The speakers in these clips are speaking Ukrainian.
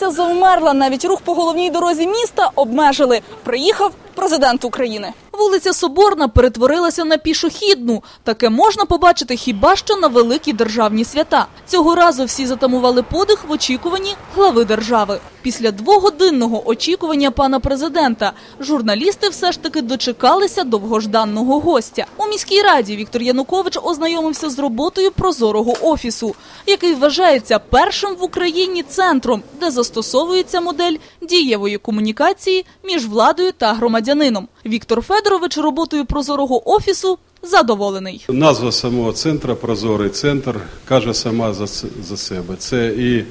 вулиця завмерла. Навіть рух по головній дорозі міста обмежили. Приїхав президент України. Вулиця Соборна перетворилася на пішохідну. Таке можна побачити хіба що на великі державні свята. Цього разу всі затамували подих в очікуванні глави держави. Після двогодинного очікування пана президента журналісти все ж таки дочекалися довгожданного гостя. У міській раді Віктор Янукович ознайомився з роботою прозорого офісу, який вважається першим в Україні центром, де застосовується модель дієвої комунікації між владою та громадянином. Віктор Федорович роботою прозорого офісу задоволений. Назва самого центру Прозорий центр каже сама за, за себе. Це і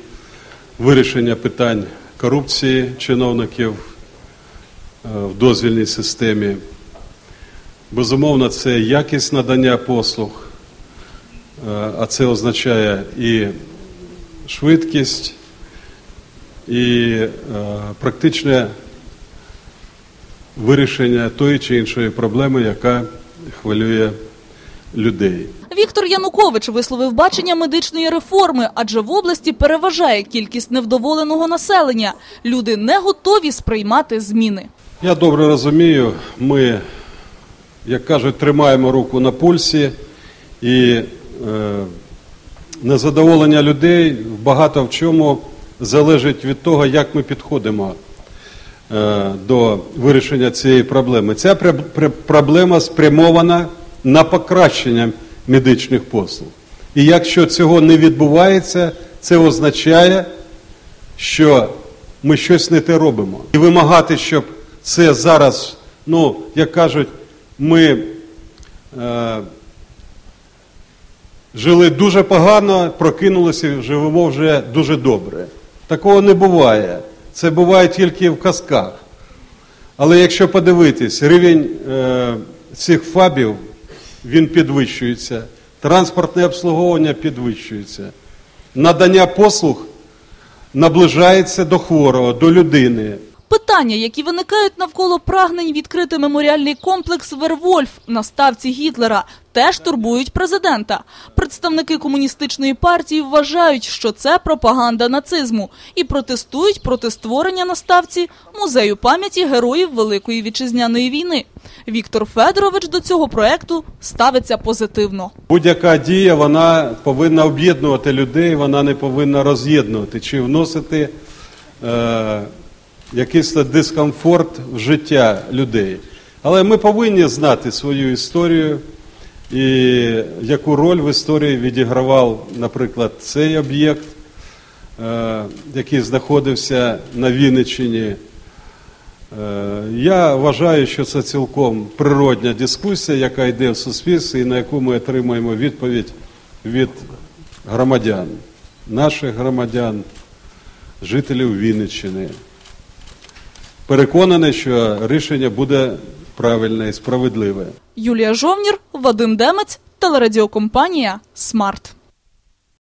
вирішення питань корупції чиновників е, в дозвільній системі. Безумовно, це якість надання послуг, е, а це означає і швидкість, і е, практичне вирішення тої чи іншої проблеми, яка хвилює людей. Віктор Янукович висловив бачення медичної реформи, адже в області переважає кількість невдоволеного населення. Люди не готові сприймати зміни. Я добре розумію, ми, як кажуть, тримаємо руку на пульсі, і е, незадоволення людей багато в чому залежить від того, як ми підходимо до вирішення цієї проблеми. Ця пр- пр- проблема спрямована на покращення медичних послуг. І якщо цього не відбувається, це означає, що ми щось не те робимо. І вимагати, щоб це зараз, ну, як кажуть, ми е, жили дуже погано, прокинулися живемо вже дуже добре. Такого не буває. Це буває тільки в казках. Але якщо подивитись, рівень е, цих фабів він підвищується, транспортне обслуговування підвищується, надання послуг наближається до хворого, до людини. Питання, які виникають навколо прагнень відкрити меморіальний комплекс Вервольф на ставці Гітлера, теж турбують президента. Представники комуністичної партії вважають, що це пропаганда нацизму і протестують проти створення на ставці музею пам'яті героїв Великої вітчизняної війни. Віктор Федорович до цього проекту ставиться позитивно. Будь-яка дія вона повинна об'єднувати людей, вона не повинна роз'єднувати чи вносити е, якийсь дискомфорт в життя людей. Але ми повинні знати свою історію і яку роль в історії відігравав, наприклад, цей об'єкт, е, який знаходився на Вінниччині. Е, Я вважаю, що це цілком природня дискусія, яка йде в суспільстві і на яку ми отримуємо відповідь від громадян, наших громадян, жителів Вінниччини. Переконаний, що рішення буде правильне і справедливе. Юлія Жовнір, Вадим Демець, телерадіокомпанія Смарт.